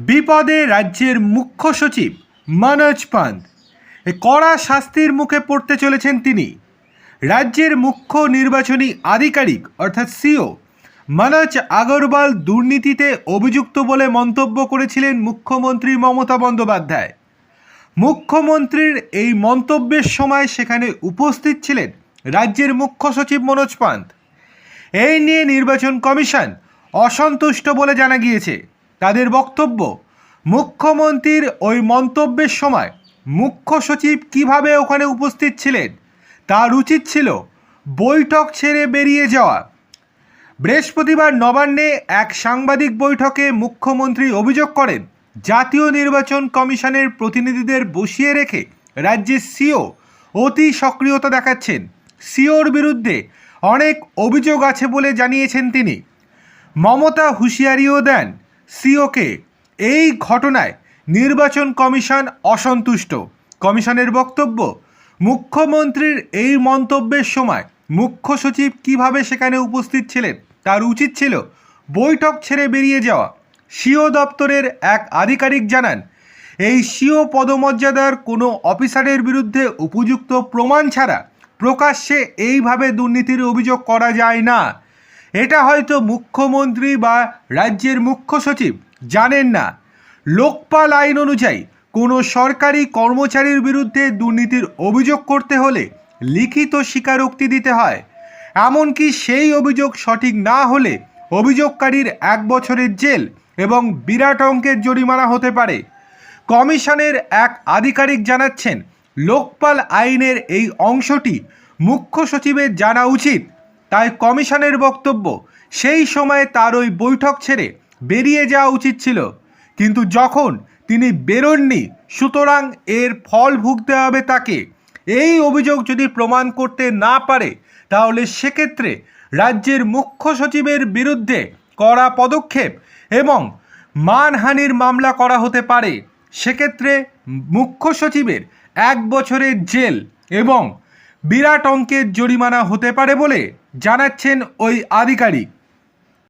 বিপদে রাজ্যের মুখ্য সচিব মনোজ পান্ত কড়া শাস্তির মুখে পড়তে চলেছেন তিনি। রাজ্যের মুখ্য নির্বাচনী আধিকারিক, অর্থাৎ সিও, মনোজ আগরওয়াল দুর্নীতিতে অভিযুক্ত বলে মন্তব্য করেছিলেন মুখ্যমন্ত্রী মমতা বন্দ্যোপাধ্যায়। মুখ্যমন্ত্রীর এই মন্তব্যের সময় সেখানে উপস্থিত ছিলেন রাজ্যের মুখ্য সচিব মনোজ পান্ত এই নিয়ে নির্বাচন কমিশন অসন্তুষ্ট বলে জানা গিয়েছে। তাদের বক্তব্য, মুখ্যমন্ত্রীর ওই মন্তব্যের সময় মুখ্য সচিব কীভাবে ওখানে উপস্থিত ছিলেন, তার উচিত ছিল বৈঠক ছেড়ে বেরিয়ে যাওয়া। বৃহস্পতিবার নবান্নে এক সাংবাদিক বৈঠকে মুখ্যমন্ত্রী অভিযোগ করেন, জাতীয় নির্বাচন কমিশনের প্রতিনিধিদের বসিয়ে রেখে রাজ্যের সিও অতি সক্রিয়তা দেখাচ্ছেন। সিওর বিরুদ্ধে অনেক অভিযোগ আছে বলে জানিয়েছেন তিনি। মমতা হুঁশিয়ারিও দেন। সিওকে এই ঘটনায় নির্বাচন কমিশন অসন্তুষ্ট। কমিশনের বক্তব্য, মুখ্যমন্ত্রীর এই মন্তব্যের সময় মুখ্য সচিব কীভাবে সেখানে উপস্থিত ছিলেন তার উচিত ছিল বৈঠক ছেড়ে বেরিয়ে যাওয়া। সিও দপ্তরের এক আধিকারিক জানান, এই সিও পদমর্যাদার কোনো অফিসারের বিরুদ্ধে উপযুক্ত প্রমাণ ছাড়া প্রকাশ্যে এইভাবে দুর্নীতির অভিযোগ করা যায় না। এটা হয়তো মুখ্যমন্ত্রী বা রাজ্যের মুখ্য সচিব জানেন না। লোকপাল আইন অনুযায়ী কোনো সরকারি কর্মচারীর বিরুদ্ধে দুর্নীতির অভিযোগ করতে হলে লিখিত স্বীকারোক্তি দিতে হয়। এমনকি সেই অভিযোগ সঠিক না হলে অভিযোগকারীর এক বছরের জেল এবং বিরাট অঙ্কের জরিমানা হতে পারে। কমিশনের এক আধিকারিক জানাচ্ছেন, লোকপাল আইনের এই অংশটি মুখ্য সচিবের জানা উচিত তাই কমিশনের বক্তব্য, সেই সময় তার ওই বৈঠক ছেড়ে বেরিয়ে যাওয়া উচিত ছিল। কিন্তু যখন তিনি বেরোননি, সুতরাং এর ফল ভুগতে হবে তাকে। এই অভিযোগ যদি প্রমাণ করতে না পারে, তাহলে সেক্ষেত্রে রাজ্যের মুখ্য সচিবের বিরুদ্ধে কড়া পদক্ষেপ এবং মানহানির মামলা করা হতে পারে। সেক্ষেত্রে মুখ্য সচিবের এক বছরের জেল এবং বিরাট অঙ্কের জরিমানা হতে পারে বলে জানাচ্ছেন ওই আধিকারিক।